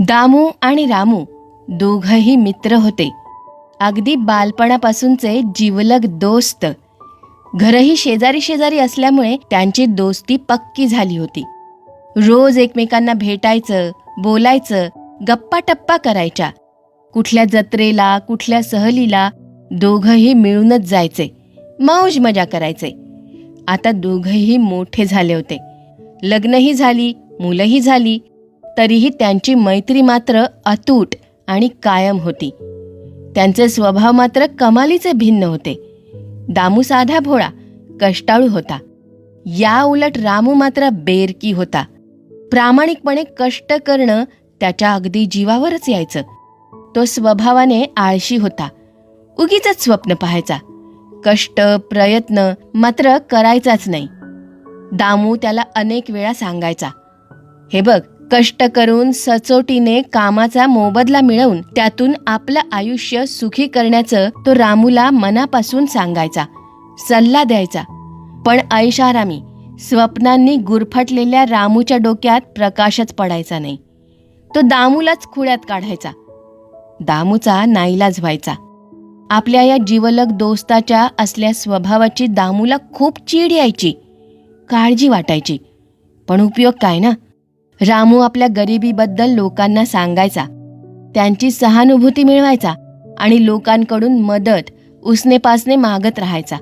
दामू आणि रामू दोघंही मित्र होते. अगदी बालपणापासूनचे जीवलग दोस्त. घरही शेजारी शेजारी असल्यामुळे त्यांची दोस्ती पक्की झाली होती. रोज एकमेकांना भेटायचं बोलायचं गप्पा टप्पा करायच्या. कुठल्या जत्रेला कुठल्या सहलीला दोघंही मिळूनच जायचे. मौज मजा करायचे. आता दोघंही मोठे झाले होते. लग्नही झाली मुलंही झाली तरीही त्यांची मैत्री मात्र अतूट आणि कायम होती. त्यांचे स्वभाव मात्र कमालीचे भिन्न होते. दामू साधा भोळा कष्टाळू होता. या उलट रामू मात्र बेरकी होता. प्रामाणिकपणे कष्ट करणं त्याच्या अगदी जीवावरच यायचं. तो स्वभावाने आळशी होता. उगीच स्वप्न पाहायचा. कष्ट प्रयत्न मात्र करायचाच नाही. दामू त्याला अनेक वेळा सांगायचा. हे बघ कष्ट करून सचोटीने कामाचा मोबदला मिळवून त्यातून आपलं आयुष्य सुखी करण्याचं तो रामूला मनापासून सांगायचा सल्ला द्यायचा. पण ऐशारामी स्वप्नांनी गुरफटलेल्या रामूच्या डोक्यात प्रकाशच पडायचा नाही. तो दामूलाच खुळ्यात काढायचा. दामूचा नाईलाज व्हायचा. आपल्या या जीवलग दोस्ताच्या असल्या स्वभावाची दामूला खूप चीड यायची. काळजी वाटायची. पण उपयोग काय ना? रामू आपल्या गरिबीबद्दल लोकांना सांगायचा. त्यांची सहानुभूती मिळवायचा आणि लोकांकडून मदत उसनेपासने मागत राहायचा.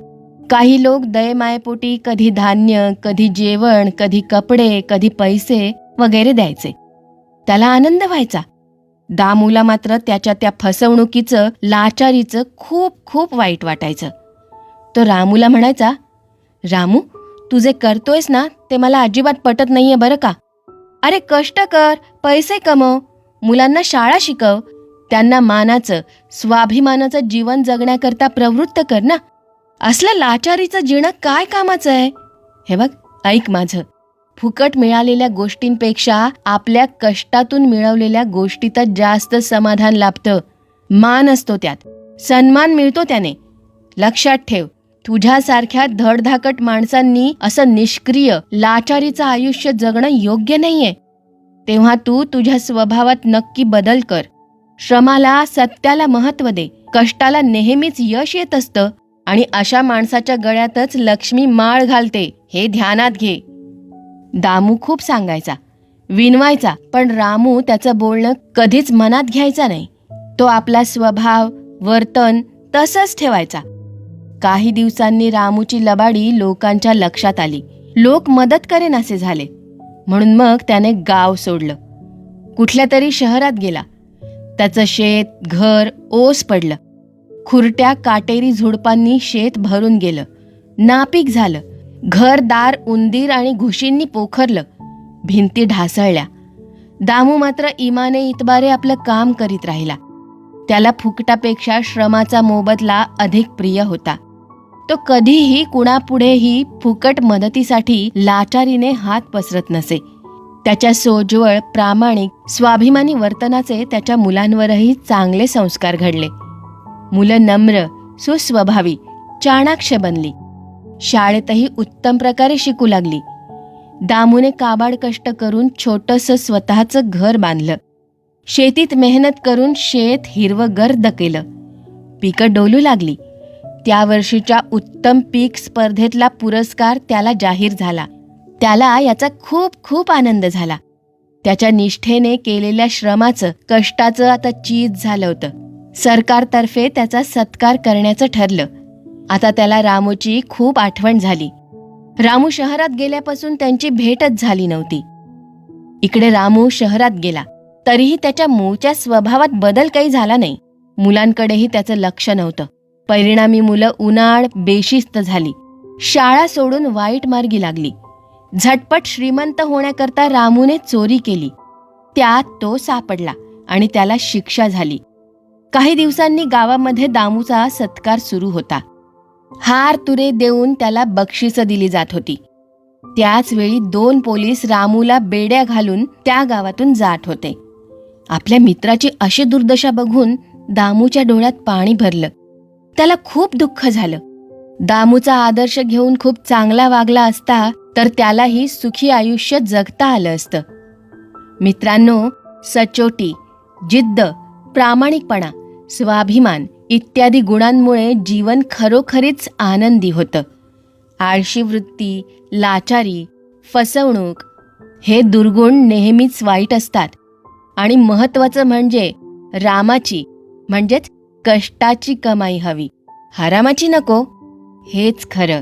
काही लोक दयमायपोटी कधी धान्य कधी जेवण कधी कपडे कधी पैसे वगैरे द्यायचे. त्याला आनंद व्हायचा. दामूला मात्र त्याच्या त्या फसवणुकीचं लाचारीचं खूप खूप वाईट वाटायचं. तो रामूला म्हणायचा रामू तू जे करतोयस ना ते मला अजिबात पटत नाहीये बरं का? अरे कष्ट कर पैसे कमव. मुलांना शाळा शिकव. त्यांना मानाचं स्वाभिमानाचं जीवन जगण्याकरता प्रवृत्त कर ना. असलं लाचारीचं जिणं काय कामाचं आहे? हे बघ ऐक माझं. फुकट मिळालेल्या गोष्टींपेक्षा आपल्या कष्टातून मिळवलेल्या गोष्टीतच जास्त समाधान लाभतं. मान असतो त्यात. सन्मान मिळतो त्याने. लक्षात ठेव. तुझ्यासारख्या धडधाकट माणसांनी असं निष्क्रिय लाचारीचं आयुष्य जगणं योग्य नाहीये. तेव्हा तू तुझ्या स्वभावात नक्की बदल कर. श्रमाला सत्याला महत्त्व दे. कष्टाला नेहमीच यश येत असतं आणि अशा माणसाच्या गळ्यातच लक्ष्मी माळ घालते हे ध्यानात घे. दामू खूप सांगायचा. विनवायचा पण रामू त्याचं बोलणं कधीच मनात घ्यायचा नाही. तो आपला स्वभाव वर्तन तसंच ठेवायचा. काही दिवसांनी रामूची लबाडी लोकांच्या लक्षात आली. लोक मदत करेन असे झाले. म्हणून मग त्याने गाव सोडलं. कुठल्या तरी शहरात गेला. त्याचं शेत घर ओस पडलं. खुरट्या काटेरी झुडपांनी शेत भरून गेलं. नापीक झालं. घरदार उंदीर आणि घुशींनी पोखरलं. भिंती ढासळल्या. दामू मात्र इमाने इतबारे आपलं काम करीत राहिला. त्याला फुकटापेक्षा श्रमाचा मोबदला अधिक प्रिय होता. तो कधीही कुणापुढेही फुकट मदतीसाठी लाचारीने हात पसरत नसे. त्याच्या सोज्वळ प्रामाणिक स्वाभिमानी वर्तनाचे त्याच्या मुलांवरही चांगले संस्कार घडले. मुलं नम्र सुस्वभावी चाणाक्ष बनली. शाळेतही उत्तम प्रकारे शिकू लागली. दामूने काबाड कष्ट करून छोटस स्वतःचं घर बांधलं. शेतीत मेहनत करून शेत हिरवं गर्द केलं. पिकं डोलू लागली. त्या वर्षीच्या उत्तम पीक स्पर्धेतला पुरस्कार त्याला जाहीर झाला. त्याला याचा खूप खूप आनंद झाला. त्याच्या निष्ठेने केलेल्या श्रमाचं कष्टाचं आता चीज झालं होतं. सरकारतर्फे त्याचा सत्कार करण्याचं ठरलं. आता त्याला रामूची खूप आठवण झाली. रामू शहरात गेल्यापासून त्यांची भेटच झाली नव्हती. इकडे रामू शहरात गेला. तरीही त्याच्या मूळच्या स्वभावात बदल काही झाला नाही. मुलांकडेही त्याचं लक्ष नव्हतं. परिणामी मुलं उन्हाळ बेशिस्त झाली. शाळा सोडून वाईट मार्गी लागली. झटपट श्रीमंत होण्याकरता रामूने चोरी केली. त्यात तो सापडला आणि त्याला शिक्षा झाली. काही दिवसांनी गावामध्ये दामूचा सत्कार सुरू होता. हार तुरे देऊन त्याला बक्षिसं दिली जात होती. त्याच वेळी दोन पोलीस रामूला बेड्या घालून त्या गावातून जात होते. आपल्या मित्राची अशी दुर्दशा बघून दामूच्या डोळ्यात पाणी भरलं. त्याला खूप दुःख झालं. दामूचा आदर्श घेऊन खूप चांगला वागला असता तर त्यालाही सुखी आयुष्य जगता आलं असतं. मित्रांनो सचोटी जिद्द प्रामाणिकपणा स्वाभिमान इत्यादी गुणांमुळे जीवन खरोखरीच आनंदी होतं. आळशी वृत्ती लाचारी फसवणूक हे दुर्गुण नेहमीच वाईट असतात. आणि महत्त्वाचं म्हणजे रामाची म्हणजेच कष्टाची कमाई हवी. हरामाची नको. हेच खरं.